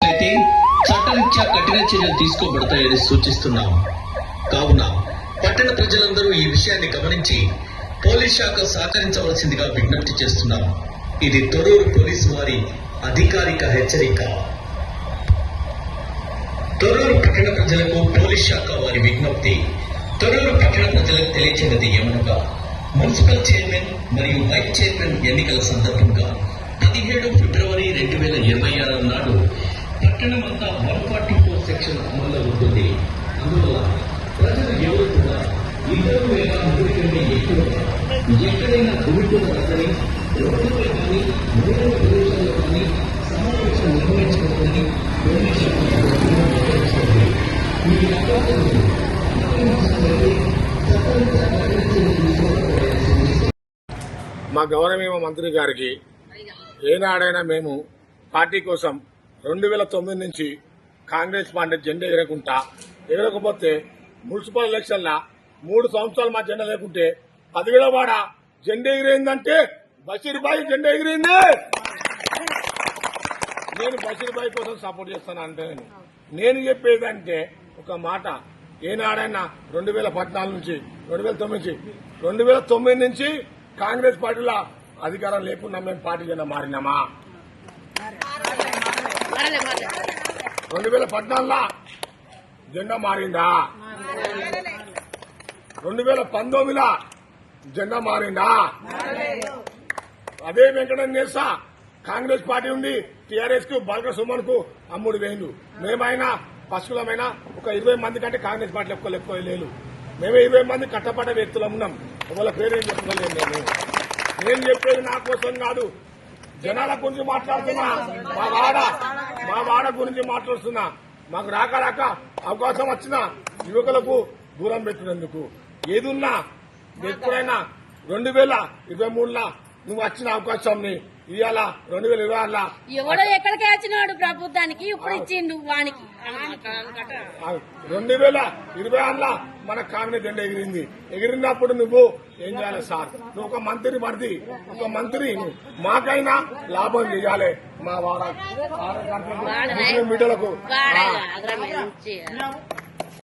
అయితే చట్టరీత్యా కఠిన చర్యలు తీసుకోబడతాయని సూచిస్తున్నాం. కావున పట్టణ ప్రజలందరూ ఈ విషయాన్ని గమనించి పోలీస్ శాఖ సహకరించవలసిందిగా విజ్ఞప్తి చేస్తున్నాం. ఇది తొరూరు పోలీసు వారి అధికారిక హెచ్చరిక. తొరూరు పట్టణ ప్రజలకు పోలీస్ శాఖ వారి విజ్ఞప్తి. తొడూరు ప్రజలకు తెలియచేయనది ఏమనగా? మున్సిపల్ చైర్మన్ మరియు వైస్ చైర్మన్ ఎన్నికల సందర్భంగా పదిహేడు ఫిబ్రవరి రెండు వేల ఇరవై ఆరు నాడు పట్టణం అంతా వన్ ఫార్టీ ఫోర్ సెక్షన్ అమల్లో ఉంటుంది. అందువల్ల ప్రజలు ఎవరు కూడా ఇద్దరు వేల మూడు కంటే ఎక్కువ ఎక్కడైనా గుమికూడ వద్దని రోడ్లపై కానీ మూడవ ప్రదేశాల్లో కానీ సమావేశం నిర్వహించకూడదని పోలీస్ ఈ అవకాశం మా గౌరవీయ మంత్రి గారికి ఏనాడైనా మేము పార్టీ కోసం రెండు వేల తొమ్మిది నుంచి కాంగ్రెస్ పార్టీ జెండా ఎగరకుంటా ఎగరకపోతే మున్సిపల్ ఎలక్షన్ల మూడు సంవత్సరాలు మా జెండా లేకుంటే పదివేల వాడ జెండా ఎగిరిందంటే బషీర్బాయి జెండా ఎగిరింది. నేను బషీర్బాయి కోసం సపోర్ట్ చేస్తాను అంటే నేను. నేను చెప్పేదంటే ఒక మాట. ఏనాడైనా రెండు వేల పద్నాలుగు నుంచి రెండు వేల తొమ్మిది నుంచి రెండు వేల తొమ్మిది నుంచి కాంగ్రెస్ పార్టీలో అధికారం లేకుండా మేము పార్టీ కింద మారినామా? రెండు వేల పద్నాలుగులో జెండా మారిందా? రెండు వేల పంతొమ్మిదిలో జెండా మారిందా? అదే వెంకటం చేస్తా కాంగ్రెస్ పార్టీ ఉండి టీఆర్ఎస్కు బాలక సుమన్కు అమ్ముడు వేయండు. మేమైనా పశువులమైనా ఒక ఇరవై మంది కంటే కాంగ్రెస్ పార్టీ ఎక్కువ ఎక్కువ మేము ఇరవై మంది కట్టపడ్డ వ్యక్తులు ఉన్నాం. వాళ్ళ పేరేం చెప్పుకోలేము నేను నేను చెప్పేది నా కోసం కాదు. జనాల గురించి మాట్లాడుతున్నా. మా వాడ మా వాడ గురించి మాట్లాడుతున్నా. మాకు రాక రాక అవకాశం వచ్చిన యువకులకు దూరం పెట్టినందుకు. ఏదున్నా ఎప్పుడైనా రెండు వేల ఇరవై మూడులా నువ్వు వచ్చిన అవకాశంని ఇవాళ రెండు వేల ఇరవై ఆరులా? ఎవడో ఎక్కడికి వచ్చినాడు ప్రభుత్వానికి? ఇప్పుడు ఇచ్చిండు వానికి. రెండు వేల ఇరవై ఆరులో మన కాంగ్రెస్ జెండా ఎగిరింది. ఎగిరినప్పుడు నువ్వు ఏం చేయాలి సార్? నువ్వు ఒక మంత్రి మరిది. ఒక మంత్రి మాకైనా లాభం చేయాలి. మా వాడ ముస్లిం